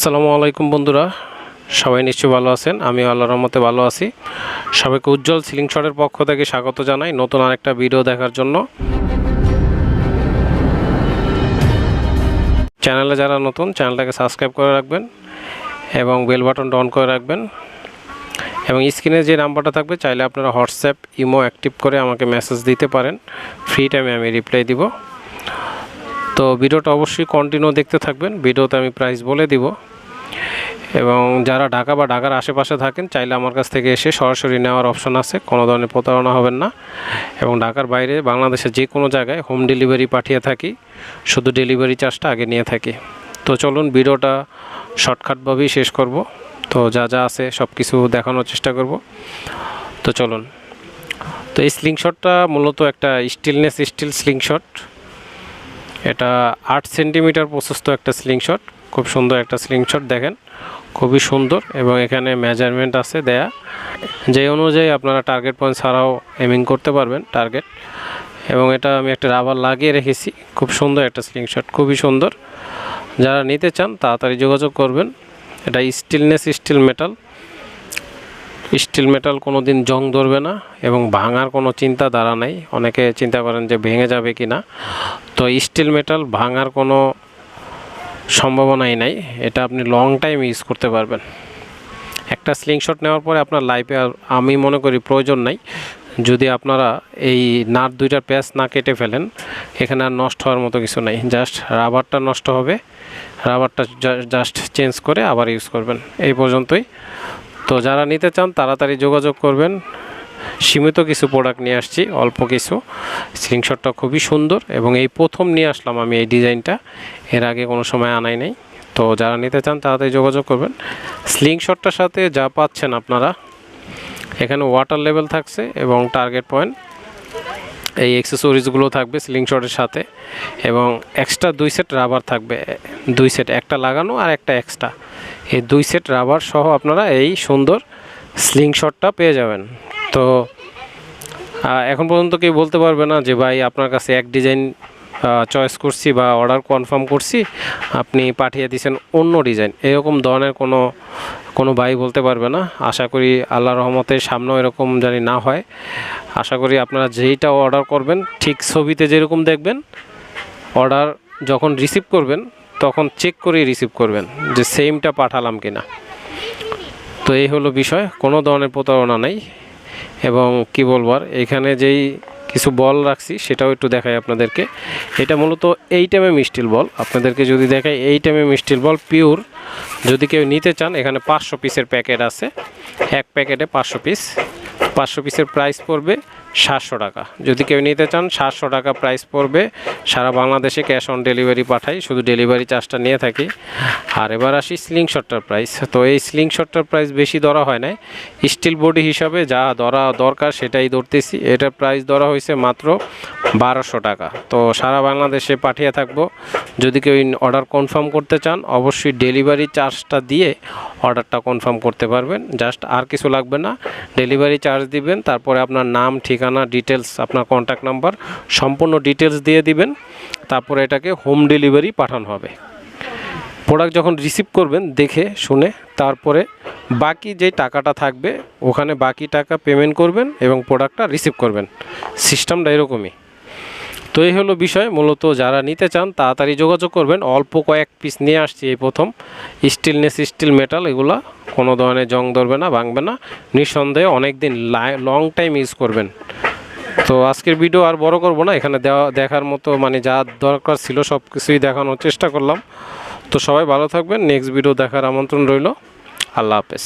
আসসালামু আলাইকুম বন্ধুরা। সবাই নিশ্চয়ই ভালো আছেন? আমি আল্লাহর রহমতে ভালো আছি। সবাইকে উজ্জ্বল সিলিং শটের পক্ষ থেকে স্বাগত জানাই নতুন আরেকটা ভিডিও দেখার জন্য। চ্যানেলে যারা নতুন, চ্যানেলটাকে সাবস্ক্রাইব করে রাখবেন এবং বেল বাটনটা অন করে রাখবেন। এবং স্ক্রিনে যে নাম্বারটা থাকবে, চাইলে আপনারা হোয়াটসঅ্যাপ, ইমো অ্যাক্টিভ করে আমাকে মেসেজ দিতে পারেন। ফ্রি টাইমে আমি রিপ্লাই দিব। তো ভিডিওটা অবশ্যই কন্টিনিউ দেখতে থাকবেন। ভিডিওতে আমি প্রাইস বলে দিব। এবং যারা ঢাকা বা ঢাকার আশেপাশে থাকেন, চাইলে আমার কাছ থেকে এসে সরাসরি নেওয়ার অপশন আছে। কোনো ধরনের প্রতারণা হবেন না। এবং ঢাকার বাইরে বাংলাদেশের যে কোনো জায়গায় হোম ডেলিভারি পাঠিয়ে থাকি। শুধু ডেলিভারি চার্জটা আগে নিয়ে থাকি। তো চলুন ভিডিওটা শর্টকাটভাবেই শেষ করব। তো যা যা আছে সব কিছু দেখানোর চেষ্টা করব। তো চলুন। তো এই স্লিংশটটা মূলত একটা স্টিলনেস স্টিল স্লিংশট। এটা আট সেন্টিমিটার প্রশস্ত একটা স্লিংশট। খুব সুন্দর একটা স্লিংশট দেখেন। খুবই সুন্দর এবং এখানে মেজারমেন্ট আছে দেয়া। যে অনুযায়ী আপনারা টার্গেট পয়েন্ট ছাড়াও এমিং করতে পারবেন টার্গেট এবং এটা আমি একটা রাবার লাগিয়ে রেখেছি, খুব সুন্দর একটা স্লিংশট খুবই সুন্দর। যারা নিতে চান তাড়াতাড়ি যোগাযোগ করবেন। এটা stainless steel metal steel metal কোনো দিন জং ধরবে না এবং ভাঙার কোনো চিন্তা দ্বারা নাই। অনেকে চিন্তা করেন যে ভেঙে যাবে কি না তো স্টিল মেটাল ভাঙার কোনো সম্ভাবনাই নাই। এটা আপনি লং টাইম ইউজ করতে পারবেন। একটা স্লিংশট নেওয়ার পরে আপনার লাইফে আর আমি মনে করি প্রয়োজন নাই। যদি আপনারা এই নাট দুইটার প্যাচ না কেটে ফেলেন, এখানে আর নষ্ট হওয়ার মতো কিছু নাই। জাস্ট রাবারটা নষ্ট হবে। রাবারটা জাস্ট চেঞ্জ করে আবার ইউজ করবেন। এই পর্যন্তই। তো যারা নিতে চান, তাড়াতাড়ি যোগাযোগ করবেন। সীমিত কিছু প্রোডাক্ট নিয়ে আসছি, অল্প কিছু। স্ক্রিনশটটা খুবই সুন্দর এবং এই প্রথম নিয়ে আসলাম আমি এই ডিজাইনটা। এর আগে কোনো সময় আনাই নাই। তো যারা নিতে চান তাড়াতাড়ি যোগাযোগ করবেন। স্লিংশটটার সাথে যা পাচ্ছেন আপনারা, এখানে ওয়াটার লেভেল থাকছে এবং টার্গেট পয়েন্ট এই অ্যাক্সেসরিজগুলো থাকবে স্লিংশটের সাথে এবং এক্সট্রা দুই সেট রাবার থাকবে, দুই সেট একটা লাগানো আর একটা এক্সট্রা এই দুই সেট রাবার সহ আপনারা এই সুন্দর স্লিংশটটা পেয়ে যাবেন। তো এখন পর্যন্ত কেউ বলতে পারবে না যে, ভাই, আপনার কাছে এক ডিজাইন চয়েস করছি বা অর্ডার কনফার্ম করছি, আপনি পাঠিয়ে দিয়েছেন অন্য ডিজাইন। এরকম ধরনের কোনো কোনো ভাই বলতে পারবে না। আশা করি আল্লাহ রহমতের সামনেও এরকম জানি না হয়। আশা করি আপনারা যেইটা অর্ডার করবেন, ঠিক ছবিতে যেরকম দেখবেন অর্ডার যখন রিসিভ করবেন, তখন চেক করে রিসিভ করবেন যে সেমটা পাঠালাম কিনা। তো এই হলো বিষয়, কোনো ধরনের প্রতারণা নেই। এবং কি বলব আর, এখানে যেই কিছু বল রাখছি সেটাও একটু দেখাই আপনাদেরকে। এটা মূলত এই টাইমে মিষ্টিল বল। আপনাদেরকে যদি দেখাই এই টাইমে মিষ্টিল বল পিওর যদি কেউ নিতে চান, এখানে পাঁচশো পিসের প্যাকেট আছে। এক প্যাকেটে পাঁচশো পিস পাঁচশো পিসের প্রাইস পড়বে সাতশো টাকা। যদি কেউ নিতে চান, সাতশো টাকা প্রাইস পড়বে। সারা বাংলাদেশে ক্যাশ অন ডেলিভারি পাঠাই, শুধু ডেলিভারি চার্জটা নিয়ে থাকি। আর এবার আসি স্লিংশটটার প্রাইস তো এই স্লিংশটটার প্রাইস বেশি ধরা হয় নাই। স্টিল বডি হিসাবে যা ধরা দরকার সেটাই ধরতেছি। এটার প্রাইস ধরা হয়েছে মাত্র বারোশো টাকা। তো সারা বাংলাদেশে পাঠিয়ে থাকব। যদি কেউ অর্ডার কনফার্ম করতে চান, অবশ্যই ডেলিভারি চার্জটা দিয়ে অর্ডারটা কনফার্ম করতে পারবেন। জাস্ট আর কিছু লাগবে না। ডেলিভারি চার্জ দিবেন, তারপরে আপনার নাম, ঠিকানা ডিটেলস আপনার কন্ট্যাক্ট নাম্বার সম্পূর্ণ ডিটেলস দিয়ে দিবেন, তারপরে এটাকে হোম ডেলিভারি পাঠানো হবে। প্রোডাক্ট যখন রিসিভ করবেন, দেখে, শুনে, তারপরে বাকি যে টাকাটা থাকবে, ওখানে বাকি টাকা পেমেন্ট করবেন এবং প্রোডাক্টটা রিসিভ করবেন। সিস্টেমটা এরকমই। তো এই হলো বিষয়। মূলত যারা নিতে চান তাড়াতাড়ি যোগাযোগ করবেন। অল্প কয়েক পিস নিয়ে আসছি এই প্রথম। স্টিলনেস স্টিল মেটাল এগুলা কোনো ধরনের জং ধরবে না, ভাঙবে না। নিঃসন্দেহে অনেক দিন লং টাইম ইউজ করবেন। তো আজকের ভিডিও আর বড় করব না। এখানে দেওয়া, দেখার মতো মানে যা দরকার ছিল সব কিছুই দেখানোর চেষ্টা করলাম। তো সবাই ভালো থাকবেন। নেক্সট ভিডিও দেখার আমন্ত্রণ রইল। আল্লাহ হাফেজ।